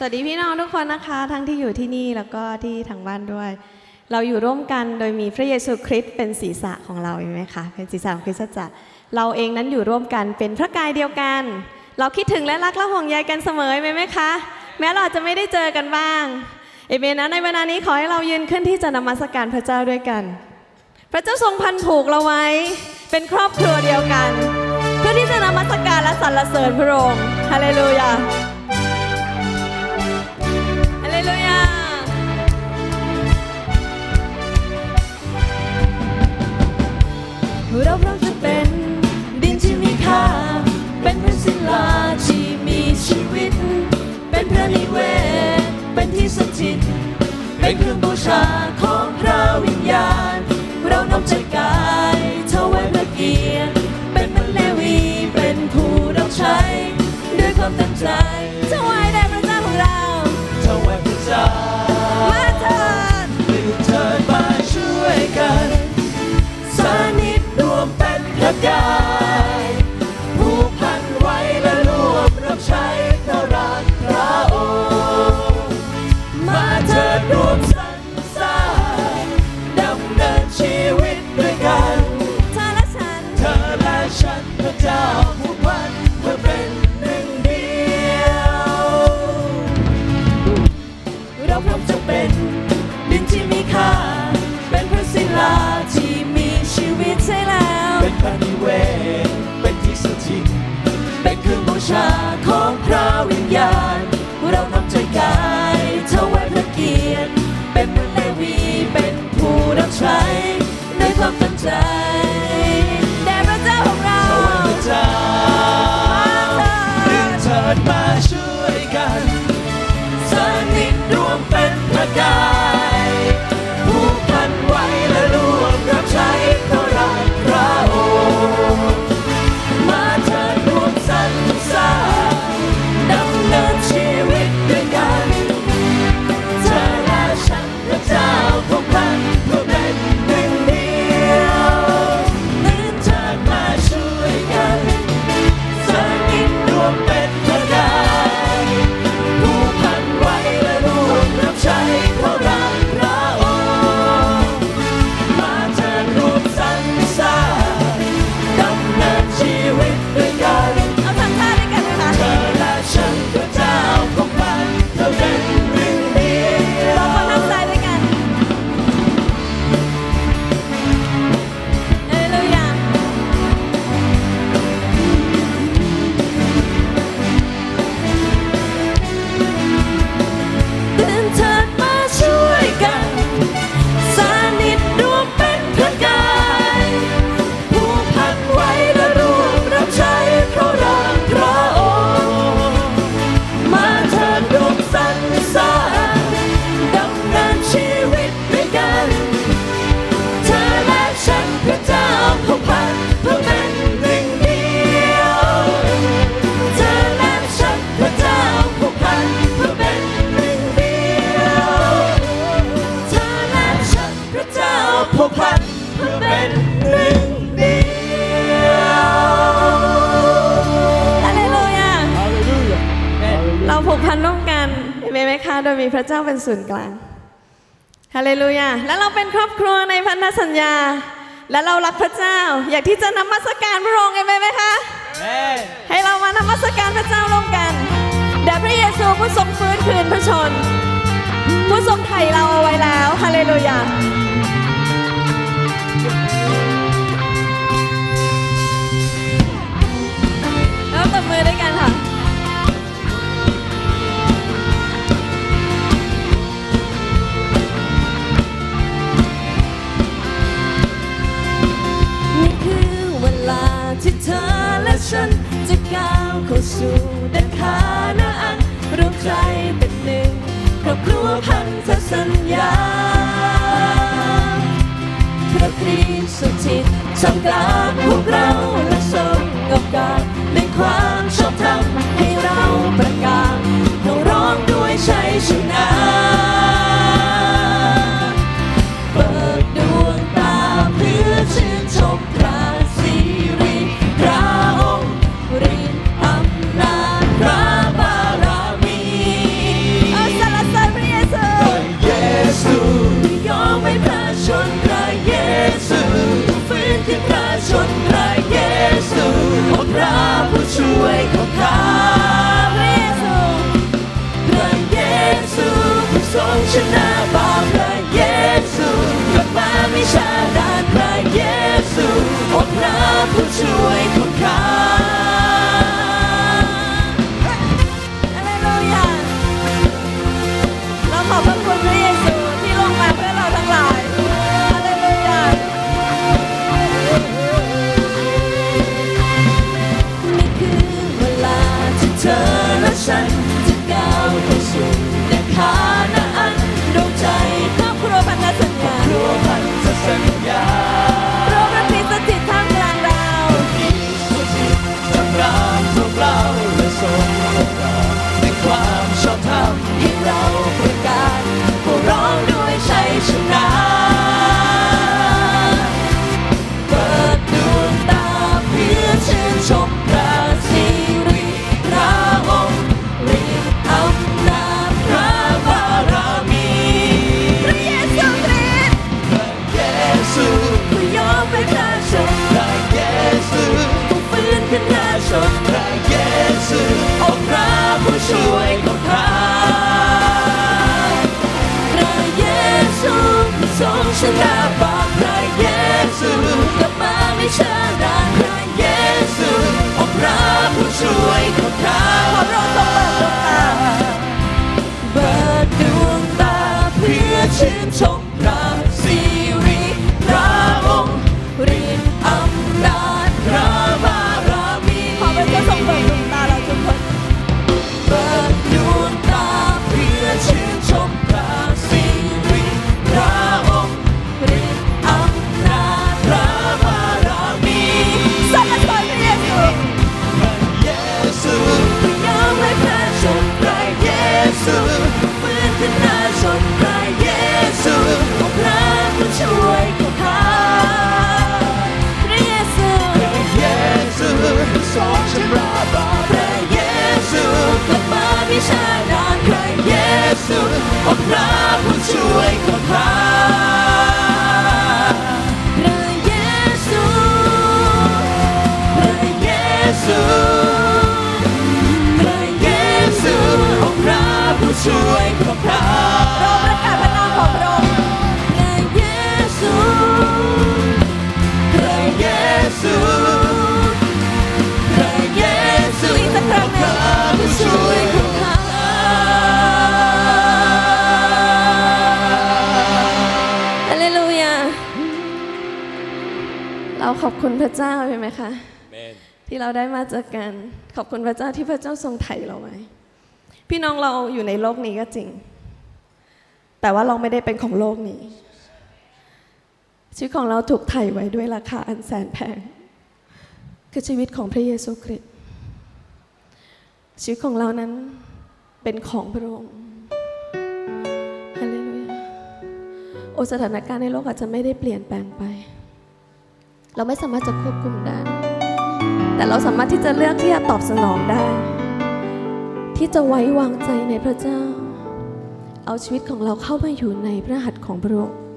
สวัสดีพี่น้องทุกคนนะคะ ทั้งที่อยู่ที่นี่แล้วก็ที่ทางบ้านด้วย เราอยู่ร่วมกันโดยมีพระเยซูคริสต์เป็นศีรษะของเราเห็นไหมคะเป็นศีรษะของคริสตจักรเราเองนั้นอยู่ร่วมกันเป็นพระกายเดียวกัน เราคิดถึงและรักและห่วงใยกันเสมอไหมไหมคะ แม้เราอาจจะไม่ได้เจอกันบ้างเอเมนนะในเวลานี้ขอให้เรายืนขึ้นที่จะนมัสการพระเจ้าด้วยกัน พระเจ้าทรงพันผูกเราไว้ เป็นครอบครัวเดียวกัน เพื่อที่จะนมัสการและสรรเสริญพระองค์ฮาเลลูยา เราพร้อมจะเป็น ดินที่มีค่า เป็นเพื่อนศิลาที่มีชีวิต เป็นพระนิเวศ เป็นที่สถิต เป็นเครื่องบูชาของพระวิญญาณ ค พระเจ้าเป็นศูนย์กลางฮาเลลูยาและเราเป็นครอบครัวในพันธสัญญา และเรารักพระเจ้า อยากที่จะนมัสการพระองค์เห็นไหมคะให้เรามานมัสการพระเจ้าร่วมกันแด่พระเยซูผู้ทรงฟื้นคืนพระชน ผู้ทรงไถ่เราเอาไว้แล้วฮาเลลูยาแล้วตบมือด้วยกันค่ะ เข้าสู่แดนคานาอันรวมใจเป็นหนึ่งครอบครัวพันธสัญญาพระคริสตจิตทำกลางพวกเราและทรงโอกาสในความชอบธรรมให้เราประกาศเราร้องด้วยชัยชนะ พระเจ้าใช่ไหมคะที่เราได้มาเจอกันขอบคุณพระเจ้าที่พระเจ้าทรงไถ่เราไว้ พี่น้องเราอยู่ในโลกนี้ก็จริง แต่ว่าเราไม่ได้เป็นของโลกนี้ ชีวิตของเราถูกไถ่ไว้ด้วยราคาอันแสนแพง คือชีวิตของพระเยซูคริสต์ชีวิตของเรานั้นเป็นของพระองค์ฮาเลลูยาโอสถานการณ์ในโลกอาจจะไม่ได้เปลี่ยนแปลงไป เราไม่สามารถจะควบคุมได้ แต่เราสามารถที่จะเลือกที่จะตอบสนองได้ ที่จะไว้วางใจในพระเจ้า เอาชีวิตของเราเข้ามาอยู่ในพระหัตถ์ของพระองค์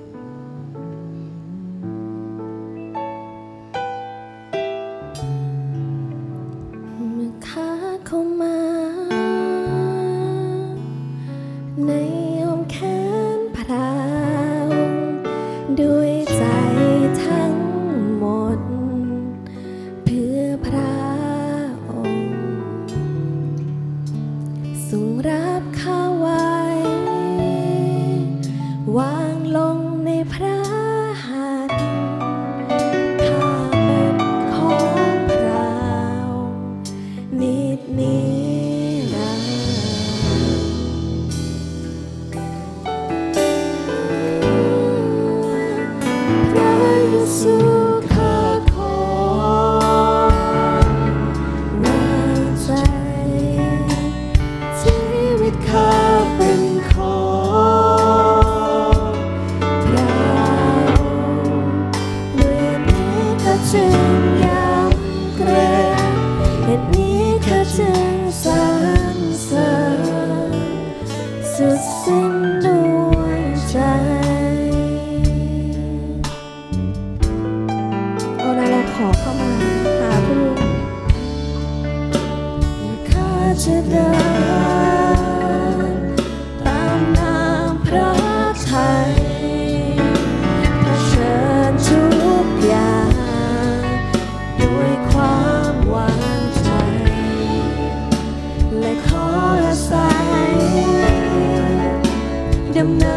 him now.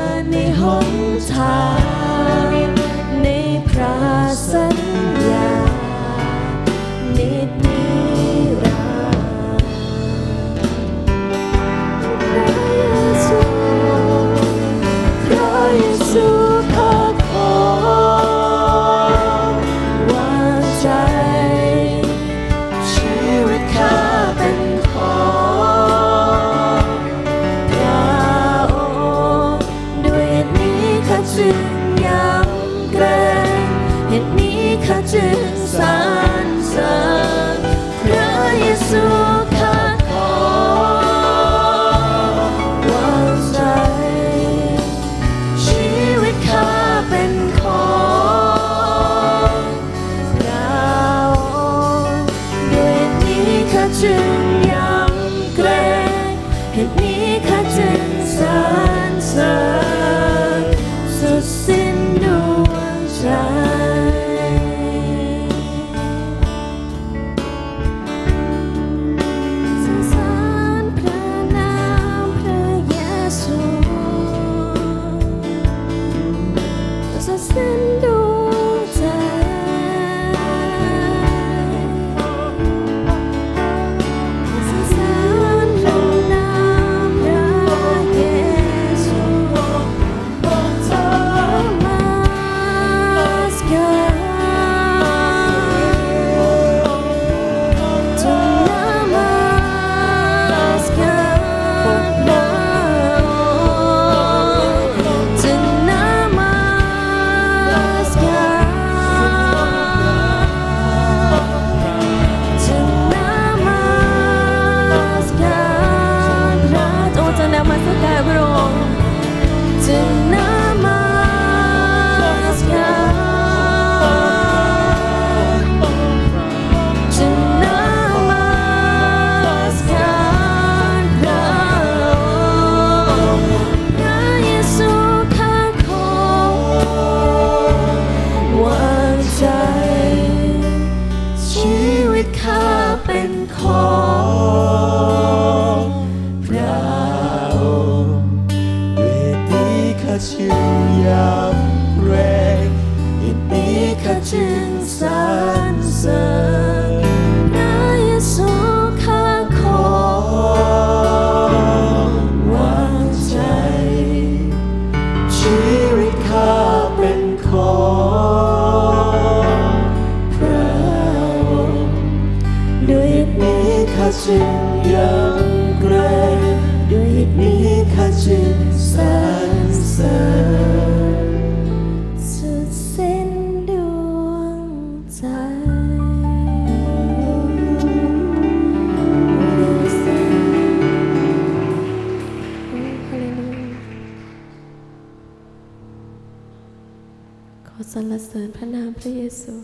สริญพระนามพระเยซู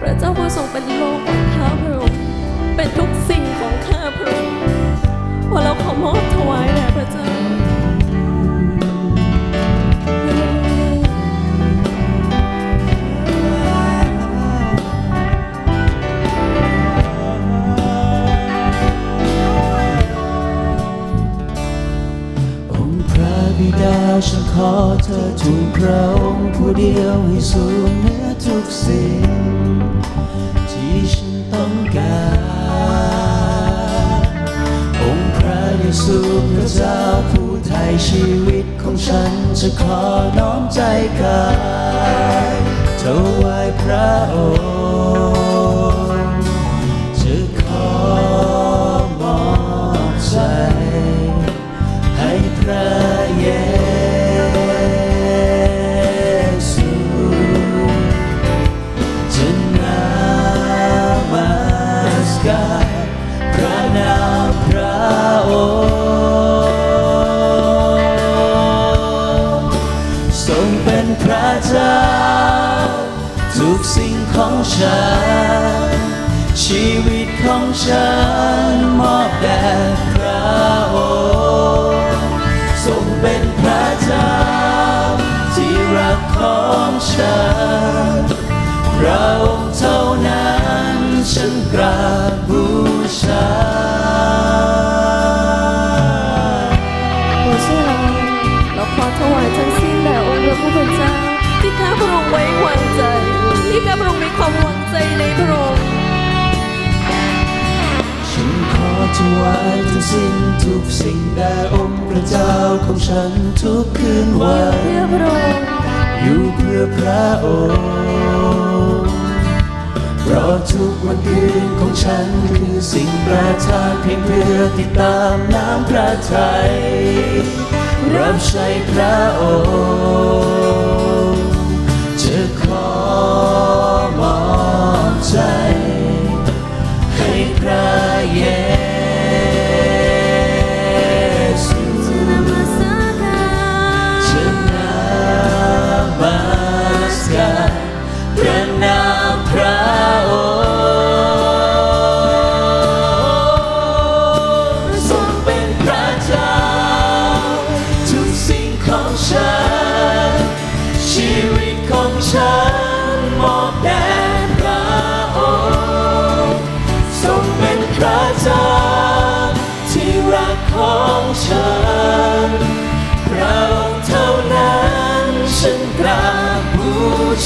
พระเจ้าผู้ทรงเป็นโลกของข้าพระองค์เป็นทุกสิ่งของข้าพระองค์ว่าเราขอมอบถวายแด่ ดาฉันขอเธอทูลพระองค์ผู้เดียวให้สูงเหนือทุกสิ่ง ที่ฉันต้องการ องค์พระเยซูพระเจ้าผู้ไทยชีวิตของฉันจะขอน้อมใจกายถวายพระองค์ ถวายทั้สิ้นทุกสิ่งแด่องค์พระเจ้าของฉันทุกคืนวันอยู่เพื่อพระองค์อยู่เพื่อพระองค์เพราะทุกวันคืนของฉันคือสิ่งประทานเพียงเพื่อติดตามน้ำพระทัยรับใช้พระองค์จะขอมอบใจ ให้พระเย ฉันเราเท่านั้นฉันกราบบู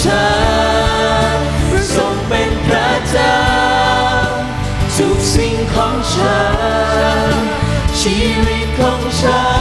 ชาทรงเป็นพระเจ้าทุกสิ่งของฉัน ชีวิตของฉัน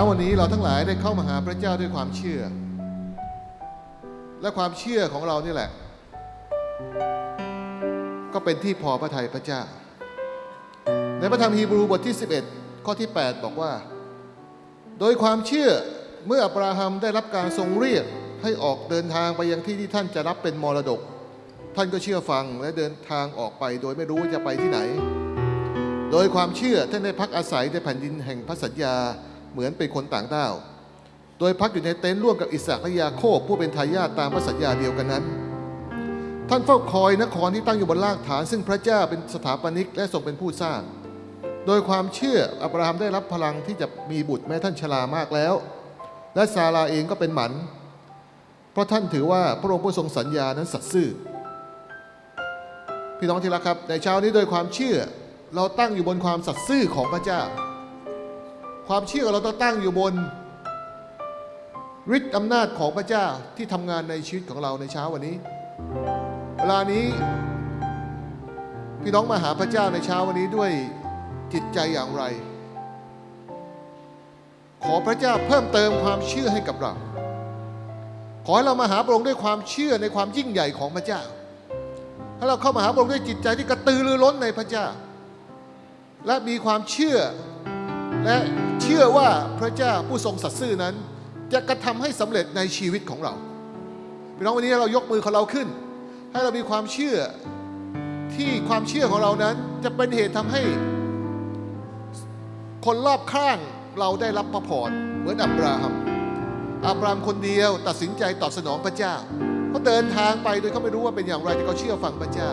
ช้าวันนี้เราทั้งหลายได้เข้ามาหาพระเจ้าด้วยความเชื่อ และความเชื่อของเรานี่แหละ ก็เป็นที่พอพระทัยพระเจ้า ในพระธรรมฮีบรูบทที่ 11 ข้อที่ 8 บอกว่า โดยความเชื่อเมื่ออับราฮัมได้รับการทรงเรียกให้ออกเดินทางไปยังที่ที่ท่านจะรับเป็นมรดก ท่านก็เชื่อฟังและเดินทางออกไปโดยไม่รู้ว่าจะไปที่ไหน โดยความเชื่อท่านได้พักอาศัยในแผ่นดินแห่งพระสัญญา เหมือนเป็นคนต่างด้าว โดยพักอยู่ในเต็นท์ร่วมกับอิสระและยาโคบผู้เป็นทายาทตามพระสัญญาเดียวกันนั้น ท่านเฝ้าคอยนครที่ตั้งอยู่บนรากฐาน ซึ่งพระเจ้าเป็นสถาปนิกและทรงเป็นผู้สร้าง โดยความเชื่ออับราฮัมได้รับพลังที่จะมีบุตรแม้ท่านชรามากแล้ว และซาราเองก็เป็นหมัน เพราะท่านถือว่าพระองค์ผู้ทรงสัญญานั้นสัตย์ซื่อพี่น้องที่รักครับในเช้านี้โดยความเชื่อเราตั้งอยู่บนความสัตย์ซื่อของพระเจ้า ความเชื่อของเราต้องตั้งอยู่บนฤทธิ์อำนาจของพระเจ้าที่ทำงานในชีวิตของเราในเช้าวันนี้ เวลานี้ พี่น้องมาหาพระเจ้าในเช้าวันนี้ด้วยจิตใจอย่างไร ขอพระเจ้าเพิ่มเติมความเชื่อให้กับเรา ขอให้เรามาหาพระองค์ด้วยความเชื่อในความยิ่งใหญ่ของพระเจ้าให้เราเข้ามาหาพระองค์ด้วยจิตใจที่กระตือรือร้นในพระเจ้า และมีความเชื่อ และเชื่อว่าพระเจ้าผู้ทรงสัตย์ซื่อนั้น จะกระทำให้สำเร็จในชีวิตของเราพี่น้องวันนี้เรายกมือของเราขึ้น ให้เรามีความเชื่อที่ความเชื่อของเรานั้น จะเป็นเหตุทำให้ คนรอบข้างเราได้รับพระพรเหมือนอับราฮัมอับราฮัมคนเดียวตัดสินใจตอบสนองพระเจ้าเขาเดินทางไปโดยเขาไม่รู้ว่าเป็นอย่างไรแต่เขาเชื่อฟังพระเจ้า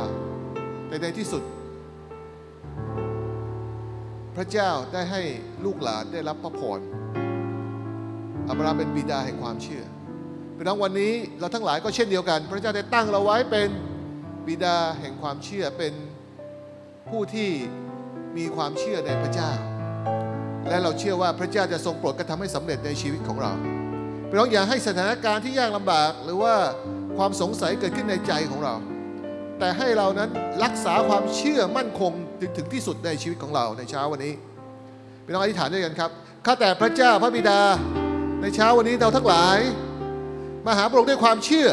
แต่ในที่สุด พระเจ้าได้ให้ลูกหลานได้รับพระพรอับราฮัมเป็นบิดาแห่งความเชื่อพี่น้องวันนี้เราทั้งหลายก็เช่นเดียวกัน พระเจ้าได้ตั้งเราไว้เป็นบิดาแห่งความเชื่อเป็นผู้ที่มีความเชื่อในพระเจ้า และเราเชื่อว่าพระเจ้าจะทรงโปรดกระทำให้สำเร็จในชีวิตของเราพี่น้องอย่าให้สถานการณ์ที่ยากลำบาก หรือว่าความสงสัยเกิดขึ้นในใจของเรา แต่ให้เรานั้นรักษาความเชื่อมั่นคง ถึงถึงที่สุดในชีวิตของเราในเช้าวันนี้พี่น้องอธิษฐานด้วยกันครับข้าแต่พระเจ้าพระบิดา ในเช้าวันนี้เราทั้งหลาย มาหาพระองค์ด้วยความเชื่อ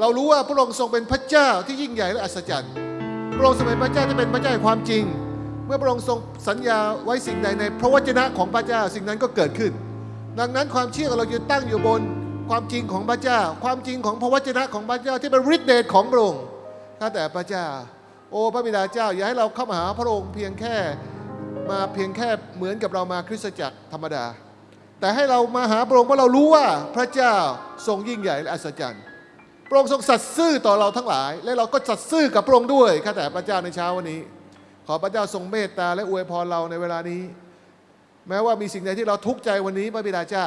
เรารู้ว่าพระองค์ทรงเป็นพระเจ้าที่ยิ่งใหญ่และอัศจรรย์พระองค์ทรงเป็นพระเจ้าที่เป็นพระเจ้าแห่งความจริง เมื่อพระองค์ทรงสัญญาไว้สิ่งใดในพระวจนะของพระเจ้าสิ่งนั้นก็เกิดขึ้น ดังนั้นความเชื่อของเราจะตั้งอยู่บนความจริงของพระเจ้า ความจริงของพระวจนะของพระเจ้าที่เป็นฤทธิเดชของพระองค์ข้าแต่พระเจ้า โอ้พระบิดาเจ้า อย่าให้เราเข้ามาหาพระองค์เพียงแค่มาเพียงแค่เหมือนกับเรามาคริสตจักรธรรมดา แต่ให้เรามาหาพระองค์เพราะเรารู้ว่าพระเจ้าทรงยิ่งใหญ่และอัศจรรย์พระองค์ทรงสัตย์ซื่อต่อเราทั้งหลาย และเราก็สัตย์ซื่อกับพระองค์ด้วยข้าแต่พระเจ้าในเช้าวันนี้ ขอพระเจ้าทรงเมตตาและอวยพรเราในเวลานี้ แม้ว่ามีสิ่งใดที่เราทุกข์ใจวันนี้พระบิดาเจ้า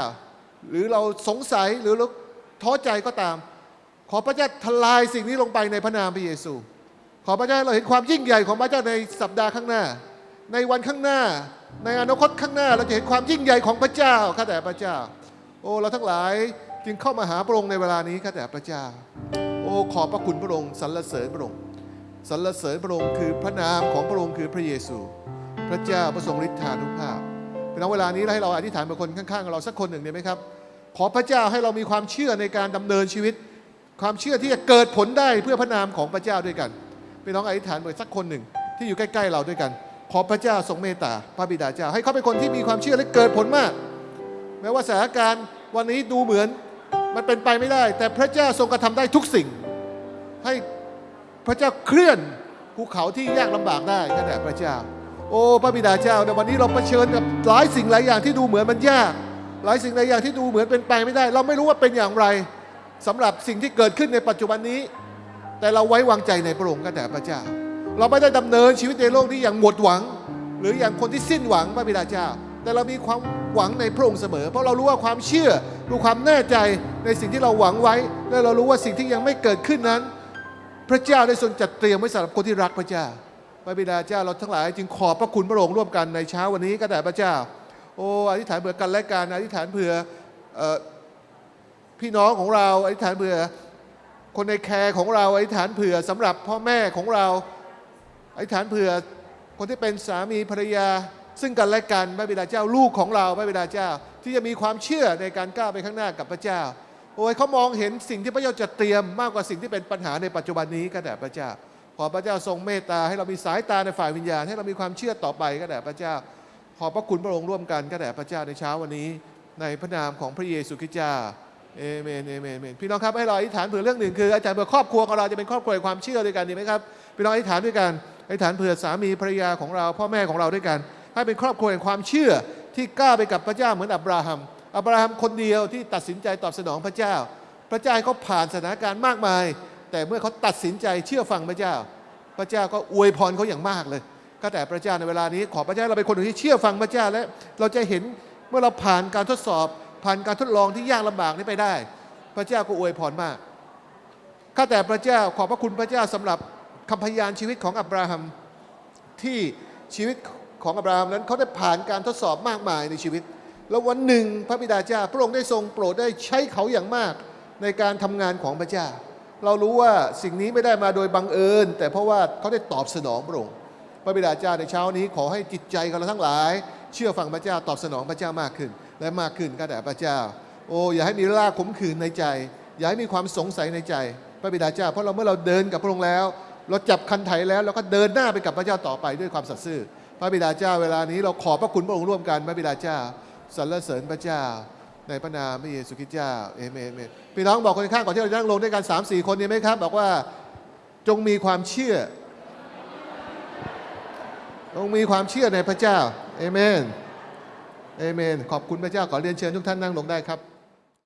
หรือเราสงสัยหรือเราท้อใจก็ตาม ขอพระเจ้าทลายสิ่งนี้ลงไปในพระนามพระเยซู ขอพระเจ้าเราเห็นความยิ่งใหญ่ของพระเจ้าในสัปดาห์ข้างหน้า ในวันข้างหน้า ในอนาคตข้างหน้าเราจะเห็นความยิ่งใหญ่ของพระเจ้าข้าแต่พระเจ้า โอ้เราทั้งหลายจึงเข้ามาหาพระองค์ในเวลานี้ข้าแต่พระเจ้า โอ้ขอบพระคุณพระองค์สรรเสริญพระองค์สรรเสริญพระองค์คือพระนามของพระองค์คือพระเยซู พระเจ้าประสงค์ฤทธานุภาพเป็นเอาเวลานี้ให้เราอธิษฐานกับคนข้างๆเราสักคนหนึ่งได้ไหมครับ ขอพระเจ้าให้เรามีความเชื่อในการดำเนินชีวิต ความเชื่อที่จะเกิดผลได้เพื่อพระนามของพระเจ้าด้วยกัน พี่น้องอธิษฐานไปสักคนหนึ่งที่อยู่ใกล้ๆเราด้วยกัน ขอพระเจ้าทรงเมตตาพระบิดาเจ้า ให้เขาเป็นคนที่มีความเชื่อและเกิดผลมาก แม้ว่าสถานการณ์วันนี้ดูเหมือนมันเป็นไปไม่ได้ แต่พระเจ้าทรงกระทำได้ทุกสิ่ง ให้พระเจ้าเคลื่อนภูเขาที่ยากลำบากได้ขณะพระเจ้า โอ้พระบิดาเจ้าในวันนี้เราเผชิญกับหลายสิ่งหลายอย่างที่ดูเหมือนมันยาก หลายสิ่งหลายอย่างที่ดูเหมือนเป็นไปไม่ได้ เราไม่รู้ว่าเป็นอย่างไรสำหรับสิ่งที่เกิดขึ้นในปัจจุบันนี้ แต่เราไว้วางใจในพระองค์กันแต่พระเจ้า เราไม่ได้ดำเนินชีวิตในโลกนี้อย่างหมดหวัง หรืออย่างคนที่สิ้นหวังพระบิดาเจ้า แต่เรามีความหวังในพระองค์เสมอ เพราะเรารู้ว่าความเชื่อรู้ความแน่ใจในสิ่งที่เราหวังไว้ และเรารู้ว่าสิ่งที่ยังไม่เกิดขึ้นนั้น พระเจ้าได้ทรงจัดเตรียมไว้สำหรับคนที่รักพระเจ้าพระบิดาเจ้าเราทั้งหลายจึงขอบพระคุณพระองค์ร่วมกันในเช้าวันนี้ก็แต่พระเจ้า โอ้อธิษฐานเผื่อกันและกันอธิษฐานเผื่ออพี่น้องของเราอธิษฐานเผื่อ คนในแคร์ของเราอธิษฐานเผื่อสำหรับพ่อแม่ของเราอธิษฐานเผื่อคนที่เป็นสามีภรรยา ซึ่งกันและกันพระบิดาเจ้าลูกของเราพระบิดาเจ้า ที่จะมีความเชื่อในการก้าวไปข้างหน้ากับพระเจ้า โอ้ยเขามองเห็นสิ่งที่พระเจ้าจะเตรียมมากกว่าสิ่งที่เป็นปัญหาในปัจจุบันนี้ก็แต่พระเจ้า ขอพระเจ้าทรงเมตตาให้เรามีสายตาในฝ่ายวิญญาณให้เรามีความเชื่อต่อไปก็แต่พระเจ้า ขอพระคุณพระองค์ร่วมกันก็แต่พระเจ้าในเช้าวันนี้ ในพระนามของพระเยซูคริสต์เจ้า เอเมนเอเมนเอเมนพี่น้องครับให้เราอธิษฐานเผื่อเรื่องหนึ่งคืออาจารย์เผื่อครอบครัวของเราจะเป็นครอบครัวแห่งความเชื่อด้วยกันดีไหมครับพี่น้องอธิษฐานด้วยกันอธิษฐานเผื่อสามีภรรยาของเรา พ่อแม่ของเราด้วยกัน ให้เป็นครอบครัวแห่งความเชื่อที่กล้าไปกับพระเจ้าเหมือนอับราฮัมอับราฮัมคนเดียวที่ตัดสินใจตอบสนองพระเจ้า พระเจ้าเขาผ่านสถานการณ์มากมาย แต่เมื่อเขาตัดสินใจเชื่อฟังพระเจ้า พระเจ้าก็อวยพรเขาอย่างมากเลยก็แต่พระเจ้าในเวลานี้ขอพระเจ้าเราเป็นคนหนึ่งที่เชื่อฟังพระเจ้าและเราจะเห็นเมื่อเราผ่านการทดสอบ ผ่านการทดลองที่ยากลำบากนี้ไปได้ พระเจ้าก็อวยพรมากข้าแต่พระเจ้าขอบพระคุณพระเจ้าสำหรับคำพยานชีวิตของอับราฮัมที่ชีวิตของอับราฮัมนั้นเขาได้ผ่านการทดสอบมากมายในชีวิต แล้ววันหนึ่งพระบิดาเจ้าพระองค์ได้ทรงโปรดได้ใช้เขาอย่างมากในการทำงานของพระเจ้า เรารู้ว่าสิ่งนี้ไม่ได้มาโดยบังเอิญ แต่เพราะว่าเขาได้ตอบสนองพระองค์พระบิดาเจ้าในเช้านี้ขอให้จิตใจของเราทั้งหลาย เชื่อฟังพระเจ้าตอบสนองพระเจ้ามากขึ้น และมากขึ้นก็แต่พระเจ้า โอ้อย่าให้มีรากขมขื่นในใจ อย่าให้มีความสงสัยในใจ พระบิดาเจ้า เพราะเราเมื่อเราเดินกับพระองค์แล้ว เราจับคันไถแล้วเราก็เดินหน้าไปกับพระเจ้าต่อไปด้วยความสัตย์ซื่อ พระบิดาเจ้าเวลานี้เราขอบพระคุณพระองค์ร่วมกัน พระบิดาเจ้าสรรเสริญพระเจ้า ในพระนามพระเยซูคริสต์เจ้าเอเมนเอเมนพี่น้องบอกคนข้างก่อนที่เราจะนั่งลงด้วยกัน3 4 คนนี้ไหมครับ บอกว่าจงมีความเชื่อจงมีความเชื่อในพระเจ้าเอเมน เอเมน ขอบคุณพระเจ้าขอเรียนเชิญทุกท่านนั่งลงได้ครับ